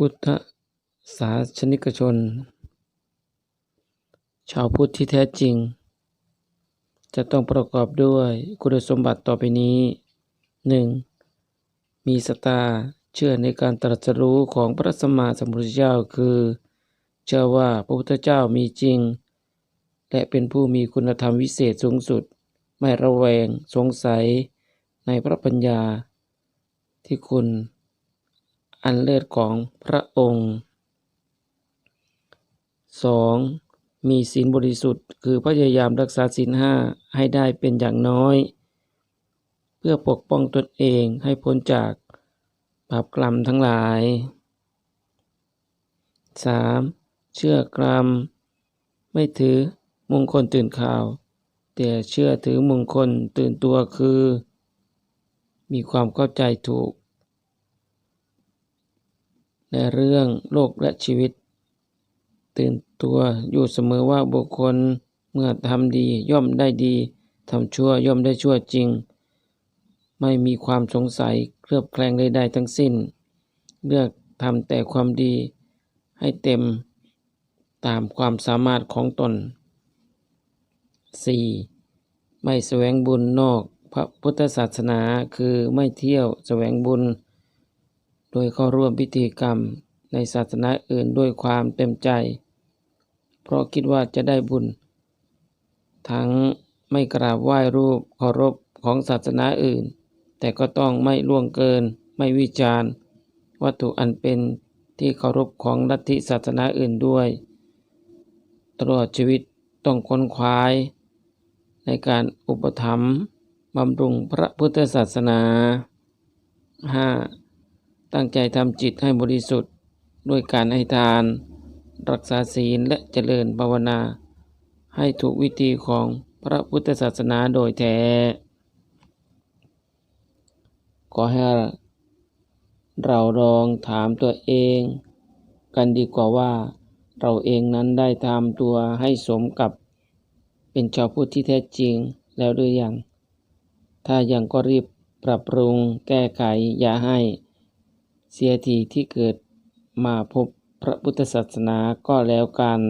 พุทธศาสนิกชน ชาวพุทธที่แท้จริง จะต้องประกอบด้วยคุณสมบัติต่อไปนี้ 1. มีศรัทธาเชื่อในการตรัสรู้ของพระสัมมาสัมพุทธเจ้าคือ เชื่อว่าพระพุทธเจ้ามีจริง และเป็นผู้มีคุณธรรมวิเศษสูงสุด ไม่ระแวงสงสัยในพระปัญญาที่คุณ อันเลิศของพระองค์ 2. มีศีลบริสุทธิ์ คือพยายามรักษาศีลห้าให้ได้เป็นอย่างน้อย เพื่อปกป้องตนเองให้พ้นจากบาปกรรมทั้งหลาย 3. เชื่อกรรม ไม่ถือมงคลตื่นข่าว แต่เชื่อถือมงคลตื่นตัวคือ มีความเข้าใจถูก ในเรื่องโลกและชีวิต ตื่นตัวอยู่เสมอว่าบุคคลเมื่อทำดีย่อมได้ดีทำชั่วย่อมได้ชั่วจริง ไม่มีความสงสัยเคลือบแคลงใดๆทั้งสิ้น เลือกทำแต่ความดีให้เต็มตามความสามารถของตน 4. ไม่แสวงบุญนอกพระพุทธศาสนาคือไม่เที่ยวแสวงบุญ โดยเข้าร่วมพิธีกรรมในศาสนาอื่นด้วยความเต็มใจ เพราะคิดว่าจะได้บุญ ทั้งไม่กราบไหว้รูปเคารพของศาสนาอื่น แต่ก็ต้องไม่ล่วงเกิน ไม่วิจารณ์ วัตถุอันเป็นที่เคารพของลัทธิศาสนาอื่นด้วย ตลอดชีวิตต้องค้นคว้าในการอุปถัมภ์บำรุงพระพุทธศาสนา 5. ตั้งใจทำจิตให้บริสุทธิ์ด้วยการให้ทาน รักษาศีลและเจริญภาวนา ให้ถูกวิธีของพระพุทธศาสนาโดยแท้ ขอให้เราลองถามตัวเอง กันดีกว่าว่า เราเองนั้นได้ทำตัวให้สมกับ เป็นชาวพุทธที่แท้จริงแล้วหรือยัง ถ้ายังก็รีบปรับปรุงแก้ไขอย่าให้ เสียทีที่เกิดมาพบพระพุทธศาสนาก็แล้วกัน